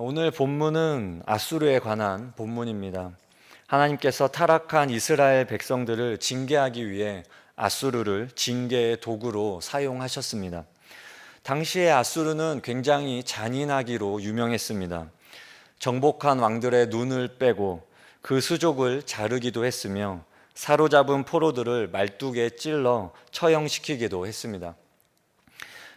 오늘 본문은 아수르에 관한 본문입니다. 하나님께서 타락한 이스라엘 백성들을 징계하기 위해 아수르를 징계의 도구로 사용하셨습니다. 당시의 아수르는 굉장히 잔인하기로 유명했습니다. 정복한 왕들의 눈을 빼고 그 수족을 자르기도 했으며 사로잡은 포로들을 말뚝에 찔러 처형시키기도 했습니다.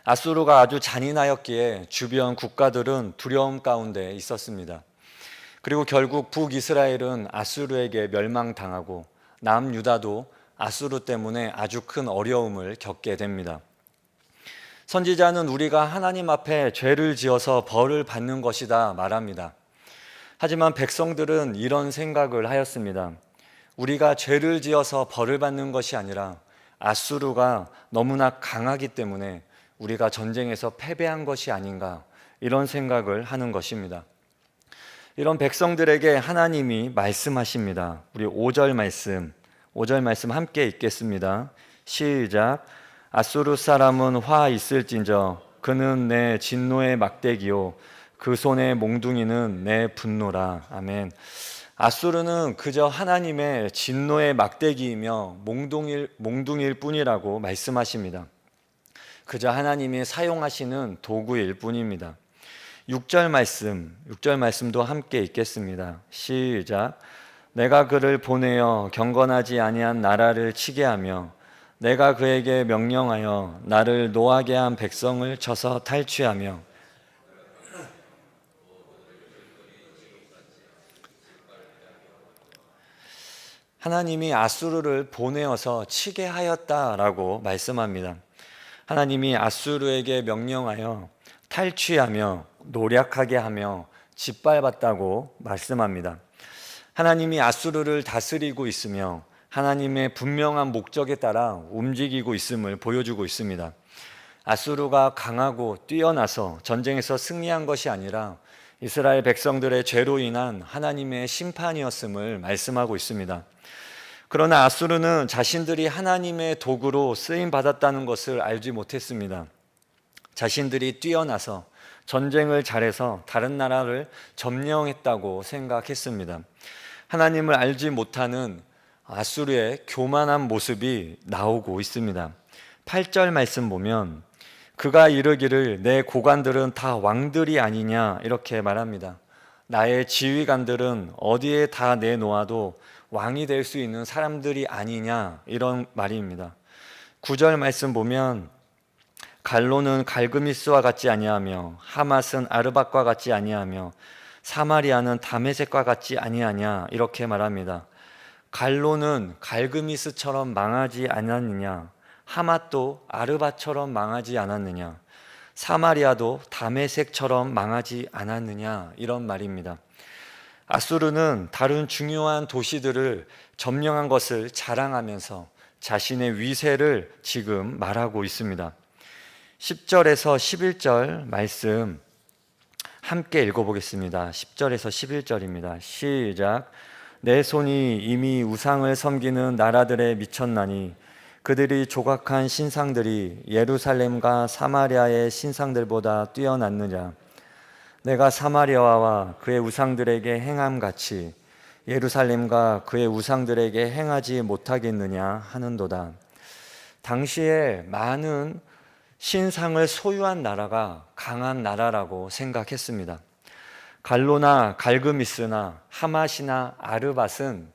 아수르가 아주 잔인하였기에 주변 국가들은 두려움 가운데 있었습니다. 그리고 결국 북이스라엘은 아수르에게 멸망당하고 남유다도 아수르 때문에 아주 큰 어려움을 겪게 됩니다. 선지자는 우리가 하나님 앞에 죄를 지어서 벌을 받는 것이다 말합니다. 하지만 백성들은 이런 생각을 하였습니다. 우리가 죄를 지어서 벌을 받는 것이 아니라 아수르가 너무나 강하기 때문에 우리가 전쟁에서 패배한 것이 아닌가 이런 생각을 하는 것입니다. 이런 백성들에게 하나님이 말씀하십니다. 우리 5절 말씀, 5절 말씀 함께 읽겠습니다. 시작. 아수르 사람은 화 있을진저 그는 내 진노의 막대기요 그 손의 몽둥이는 내 분노라. 아멘. 아수르는 그저 하나님의 진노의 막대기이며 몽둥일, 몽둥일 뿐이라고 말씀하십니다. 그저 하나님이 사용하시는 도구일 뿐입니다. 6절 말씀, 6절 말씀도 함께 읽겠습니다. 시작. 내가 그를 보내어 경건하지 아니한 나라를 치게 하며 내가 그에게 명령하여 나를 노하게 한 백성을 쳐서 탈취하며 하나님이 아수르를 보내어서 치게 하였다라고 말씀합니다. 하나님이 아수르에게 명령하여 탈취하며 노력하게 하며 짓밟았다고 말씀합니다. 하나님이 아수르를 다스리고 있으며 하나님의 분명한 목적에 따라 움직이고 있음을 보여주고 있습니다. 아수르가 강하고 뛰어나서 전쟁에서 승리한 것이 아니라 이스라엘 백성들의 죄로 인한 하나님의 심판이었음을 말씀하고 있습니다. 그러나 아수르는 자신들이 하나님의 도구로 쓰임 받았다는 것을 알지 못했습니다. 자신들이 뛰어나서 전쟁을 잘해서 다른 나라를 점령했다고 생각했습니다. 하나님을 알지 못하는 아수르의 교만한 모습이 나오고 있습니다. 8절 말씀 보면 그가 이르기를 내 고관들은 다 왕들이 아니냐 이렇게 말합니다. 나의 지휘관들은 어디에 다 내놓아도 왕이 될 수 있는 사람들이 아니냐 이런 말입니다. 9절 말씀 보면 갈로는 갈그미스와 같지 아니하며 하맛은 아르박과 같지 아니하며 사마리아는 다메섹과 같지 아니하냐 이렇게 말합니다. 갈로는 갈그미스처럼 망하지 않았느냐 하맛도 아르바처럼 망하지 않았느냐 사마리아도 다메섹처럼 망하지 않았느냐 이런 말입니다. 아수르는 다른 중요한 도시들을 점령한 것을 자랑하면서 자신의 위세를 지금 말하고 있습니다. 10절에서 11절 말씀 함께 읽어보겠습니다. 10절에서 11절입니다. 시작. 내 손이 이미 우상을 섬기는 나라들에 미쳤나니 그들이 조각한 신상들이 예루살렘과 사마리아의 신상들보다 뛰어났느냐. 내가 사마리아와 그의 우상들에게 행함 같이 예루살렘과 그의 우상들에게 행하지 못하겠느냐 하는도다. 당시에 많은 신상을 소유한 나라가 강한 나라라고 생각했습니다. 갈로나 갈그미스나 하맛이나 아르밧은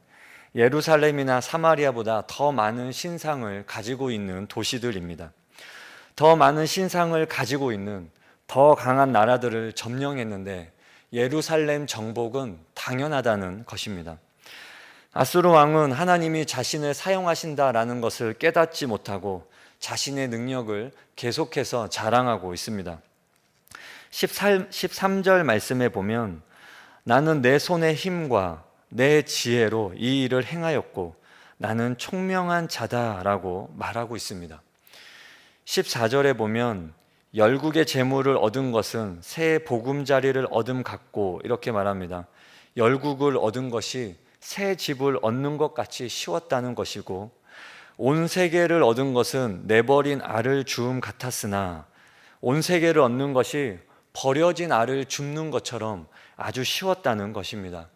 예루살렘이나 사마리아보다 더 많은 신상을 가지고 있는 도시들입니다. 더 많은 신상을 가지고 있는 더 강한 나라들을 점령했는데 예루살렘 정복은 당연하다는 것입니다. 아수르 왕은 하나님이 자신을 사용하신다라는 것을 깨닫지 못하고 자신의 능력을 계속해서 자랑하고 있습니다. 13, 절 말씀에 보면 나는 내 손의 힘과 내 지혜로 이 일을 행하였고 나는 총명한 자다라고 말하고 있습니다. 14절에 보면 열국의 재물을 얻은 것은 새 보금자리를 얻음 같고 이렇게 말합니다. 열국을 얻은 것이 새 집을 얻는 것 같이 쉬웠다는 것이고 온 세계를 얻은 것은 내버린 알을 주음 같았으나 온 세계를 얻는 것이 버려진 알을 줍는 것처럼 아주 쉬웠다는 것입니다.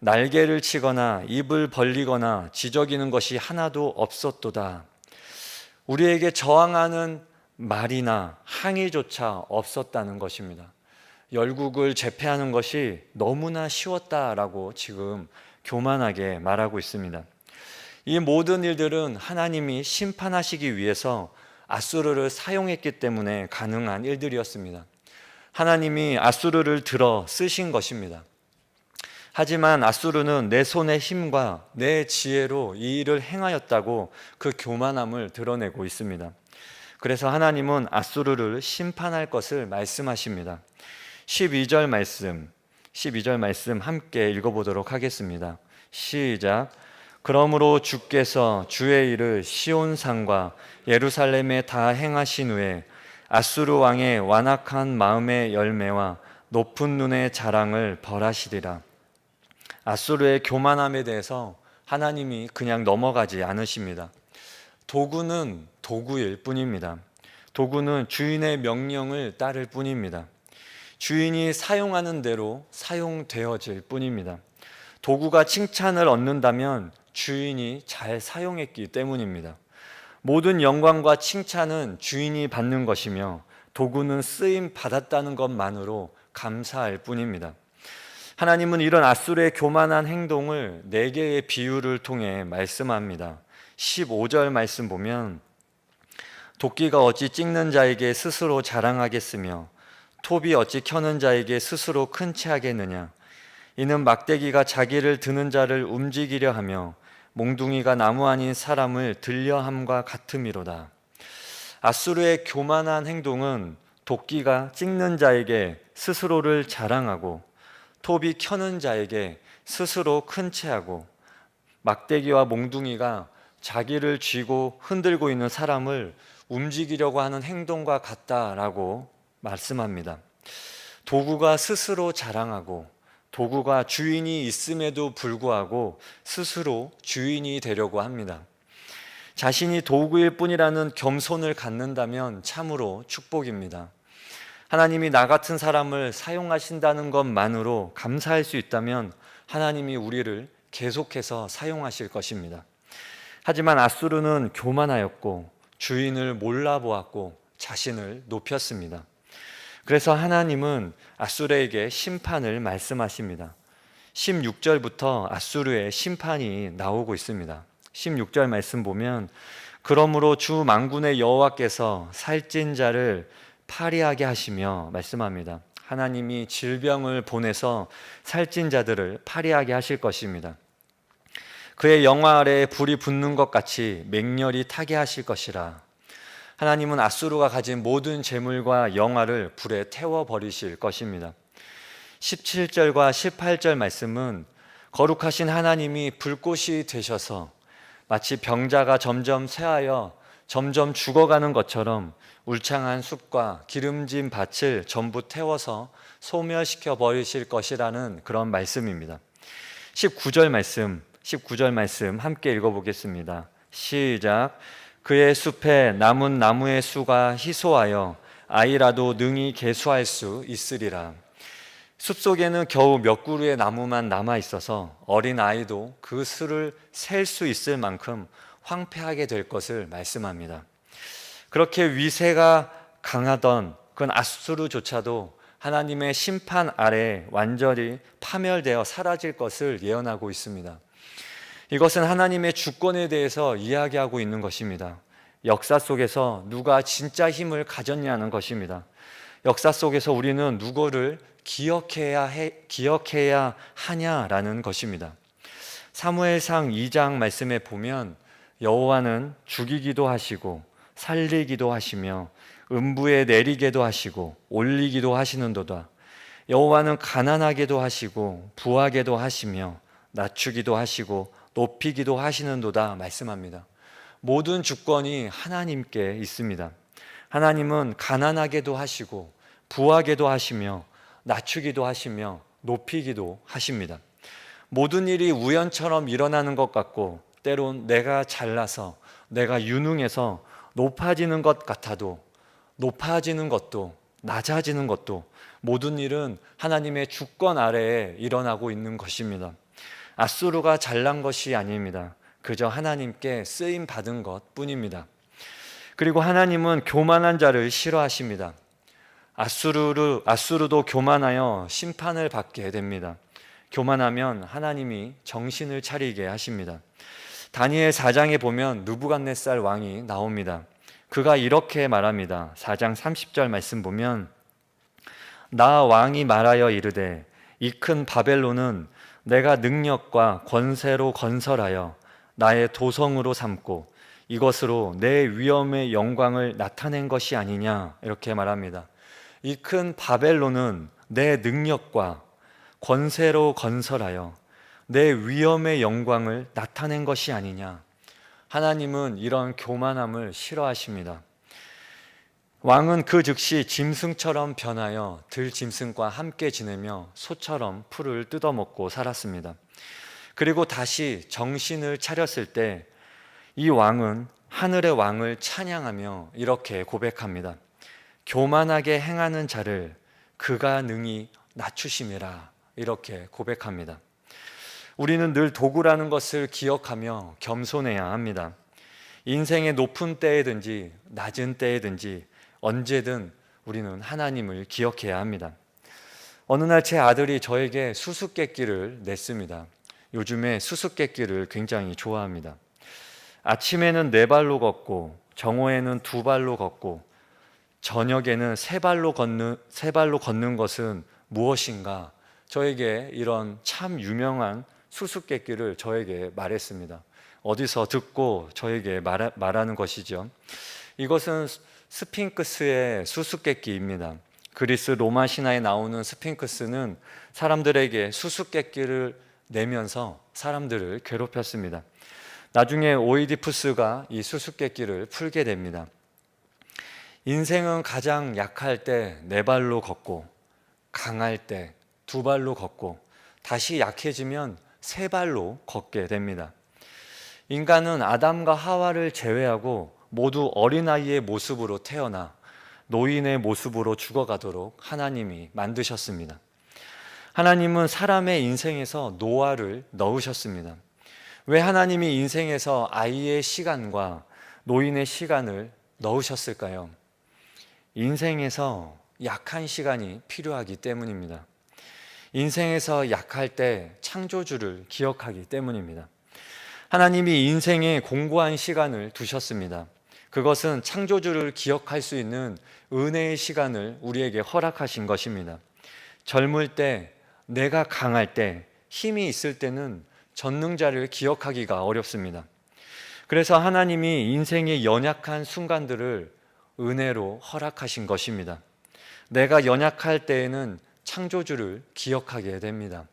날개를 치거나 입을 벌리거나 지저귀는 것이 하나도 없었도다. 우리에게 저항하는 말이나 항의조차 없었다는 것입니다. 열국을 제패하는 것이 너무나 쉬웠다라고 지금 교만하게 말하고 있습니다. 이 모든 일들은 하나님이 심판하시기 위해서 아수르를 사용했기 때문에 가능한 일들이었습니다. 하나님이 아수르를 들어 쓰신 것입니다. 하지만 아수르는 내 손의 힘과 내 지혜로 이 일을 행하였다고 그 교만함을 드러내고 있습니다. 그래서 하나님은 아수르를 심판할 것을 말씀하십니다. 12절 말씀, 12절 말씀 함께 읽어보도록 하겠습니다. 시작. 그러므로 주께서 주의 일을 시온산과 예루살렘에 다 행하신 후에 아수르 왕의 완악한 마음의 열매와 높은 눈의 자랑을 벌하시리라. 아수르의 교만함에 대해서 하나님이 그냥 넘어가지 않으십니다. 도구는 도구일 뿐입니다. 도구는 주인의 명령을 따를 뿐입니다. 주인이 사용하는 대로 사용되어질 뿐입니다. 도구가 칭찬을 얻는다면 주인이 잘 사용했기 때문입니다. 모든 영광과 칭찬은 주인이 받는 것이며 도구는 쓰임 받았다는 것만으로 감사할 뿐입니다. 하나님은 이런 아수르의 교만한 행동을 네 개의 비유를 통해 말씀합니다. 15절 말씀 보면 도끼가 어찌 찍는 자에게 스스로 자랑하겠으며 톱이 어찌 켜는 자에게 스스로 큰 체하겠느냐 이는 막대기가 자기를 드는 자를 움직이려 하며 몽둥이가 나무 아닌 사람을 들려함과 같음이로다. 아수르의 교만한 행동은 도끼가 찍는 자에게 스스로를 자랑하고 톱이 켜는 자에게 스스로 큰 채하고 막대기와 몽둥이가 자기를 쥐고 흔들고 있는 사람을 움직이려고 하는 행동과 같다라고 말씀합니다. 도구가 스스로 자랑하고 도구가 주인이 있음에도 불구하고 스스로 주인이 되려고 합니다. 자신이 도구일 뿐이라는 겸손을 갖는다면 참으로 축복입니다. 하나님이 나 같은 사람을 사용하신다는 것만으로 감사할 수 있다면 하나님이 우리를 계속해서 사용하실 것입니다. 하지만 아수르는 교만하였고 주인을 몰라보았고 자신을 높였습니다. 그래서 하나님은 아수르에게 심판을 말씀하십니다. 16절부터 아수르의 심판이 나오고 있습니다. 16절 말씀 보면 그러므로 주 만군의 여호와께서 살찐 자를 파리하게 하시며 말씀합니다. 하나님이 질병을 보내서 살찐 자들을 파리하게 하실 것입니다. 그의 영화 아래 불이 붙는 것 같이 맹렬히 타게 하실 것이라. 하나님은 아수르가 가진 모든 재물과 영화를 불에 태워 버리실 것입니다. 17절과 18절 말씀은 거룩하신 하나님이 불꽃이 되셔서 마치 병자가 점점 쇠하여 점점 죽어가는 것처럼 울창한 숲과 기름진 밭을 전부 태워서 소멸시켜 버리실 것이라는 그런 말씀입니다. 19절 말씀, 19절 말씀 함께 읽어보겠습니다. 시작. 그의 숲에 남은 나무의 수가 희소하여 아이라도 능히 개수할 수 있으리라. 숲 속에는 겨우 몇 그루의 나무만 남아 있어서 어린 아이도 그 수를 셀 수 있을 만큼 황폐하게 될 것을 말씀합니다. 그렇게 위세가 강하던 그 아수르조차도 하나님의 심판 아래 완전히 파멸되어 사라질 것을 예언하고 있습니다. 이것은 하나님의 주권에 대해서 이야기하고 있는 것입니다. 역사 속에서 누가 진짜 힘을 가졌냐는 것입니다. 역사 속에서 우리는 누구를 기억해야 해, 기억해야 하냐라는 것입니다. 사무엘상 2장 말씀에 보면 여호와는 죽이기도 하시고 살리기도 하시며 음부에 내리게도 하시고 올리기도 하시는도다. 여호와는 가난하게도 하시고 부하게도 하시며 낮추기도 하시고 높이기도 하시는도다 말씀합니다. 모든 주권이 하나님께 있습니다. 하나님은 가난하게도 하시고 부하게도 하시며 낮추기도 하시며 높이기도 하십니다. 모든 일이 우연처럼 일어나는 것 같고 때론 내가 잘나서 내가 유능해서 높아지는 것 같아도 높아지는 것도 낮아지는 것도 모든 일은 하나님의 주권 아래에 일어나고 있는 것입니다. 아수르가 잘난 것이 아닙니다. 그저 하나님께 쓰임 받은 것 뿐입니다. 그리고 하나님은 교만한 자를 싫어하십니다. 아수르를 아수르도 교만하여 심판을 받게 됩니다. 교만하면 하나님이 정신을 차리게 하십니다. 다니엘 4장에 보면 누부갓네살 왕이 나옵니다. 그가 이렇게 말합니다. 4장 30절 말씀 보면 나 왕이 말하여 이르되 이 큰 바벨론은 내가 능력과 권세로 건설하여 나의 도성으로 삼고 이것으로 내 위엄의 영광을 나타낸 것이 아니냐 이렇게 말합니다. 이 큰 바벨론은 내 능력과 권세로 건설하여 내 위엄의 영광을 나타낸 것이 아니냐. 하나님은 이런 교만함을 싫어하십니다. 왕은 그 즉시 짐승처럼 변하여 들 짐승과 함께 지내며 소처럼 풀을 뜯어먹고 살았습니다. 그리고 다시 정신을 차렸을 때 이 왕은 하늘의 왕을 찬양하며 이렇게 고백합니다. 교만하게 행하는 자를 그가 능히 낮추심이라 이렇게 고백합니다. 우리는 늘 도구라는 것을 기억하며 겸손해야 합니다. 인생의 높은 때에든지 낮은 때에든지 언제든 우리는 하나님을 기억해야 합니다. 어느 날 제 아들이 저에게 수수께끼를 냈습니다. 요즘에 수수께끼를 굉장히 좋아합니다. 아침에는 네 발로 걷고 정오에는 두 발로 걷고 저녁에는 세 발로 걷는 세 발로 걷는 것은 무엇인가? 저에게 이런 참 유명한 수수께끼를 저에게 말했습니다. 어디서 듣고 저에게 말, 말하는 것이죠. 이것은 스핑크스의 수수께끼입니다. 그리스 로마 신화에 나오는 스핑크스는 사람들에게 수수께끼를 내면서 사람들을 괴롭혔습니다. 나중에 오이디푸스가 이 수수께끼를 풀게 됩니다. 인생은 가장 약할 때 네 발로 걷고 강할 때 두 발로 걷고 다시 약해지면 세 발로 걷게 됩니다. 인간은 아담과 하와를 제외하고 모두 어린아이의 모습으로 태어나 노인의 모습으로 죽어가도록 하나님이 만드셨습니다. 하나님은 사람의 인생에서 노화를 넣으셨습니다. 왜 하나님이 인생에서 아이의 시간과 노인의 시간을 넣으셨을까요? 인생에서 약한 시간이 필요하기 때문입니다. 인생에서 약할 때 창조주를 기억하기 때문입니다. 하나님이 인생에 공고한 시간을 두셨습니다. 그것은 창조주를 기억할 수 있는 은혜의 시간을 우리에게 허락하신 것입니다. 젊을 때, 내가 강할 때, 힘이 있을 때는 전능자를 기억하기가 어렵습니다. 그래서 하나님이 인생의 연약한 순간들을 은혜로 허락하신 것입니다. 내가 연약할 때에는 창조주를 기억하게 됩니다.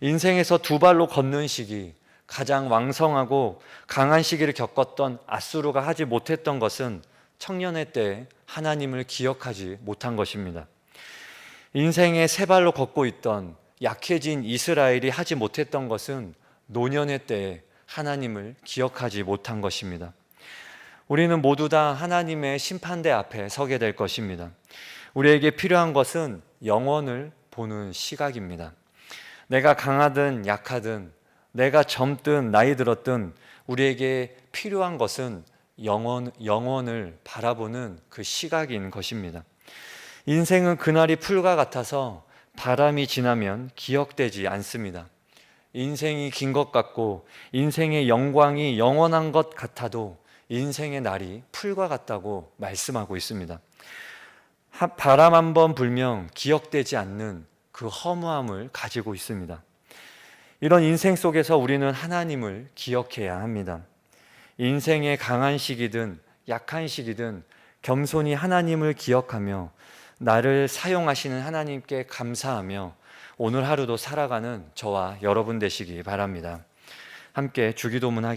인생에서 두 발로 걷는 시기, 가장 왕성하고 강한 시기를 겪었던 아수르가 하지 못했던 것은 청년의 때 하나님을 기억하지 못한 것입니다. 인생의 세 발로 걷고 있던 약해진 이스라엘이 하지 못했던 것은 노년의 때에 하나님을 기억하지 못한 것입니다. 우리는 모두 다 하나님의 심판대 앞에 서게 될 것입니다. 우리에게 필요한 것은 영원을 보는 시각입니다. 내가 강하든 약하든 내가 젊든 나이 들었든 우리에게 필요한 것은 영원, 영원을 바라보는 그 시각인 것입니다. 인생은 그날이 풀과 같아서 바람이 지나면 기억되지 않습니다. 인생이 긴 것 같고 인생의 영광이 영원한 것 같아도 인생의 날이 풀과 같다고 말씀하고 있습니다. 바람 한 번 불면 기억되지 않는 그 허무함을 가지고 있습니다. 이런 인생 속에서 우리는 하나님을 기억해야 합니다. 인생의 강한 시기든 약한 시기든 겸손히 하나님을 기억하며 나를 사용하시는 하나님께 감사하며 오늘 하루도 살아가는 저와 여러분 되시기 바랍니다. 함께 주기도문 하겠습니다.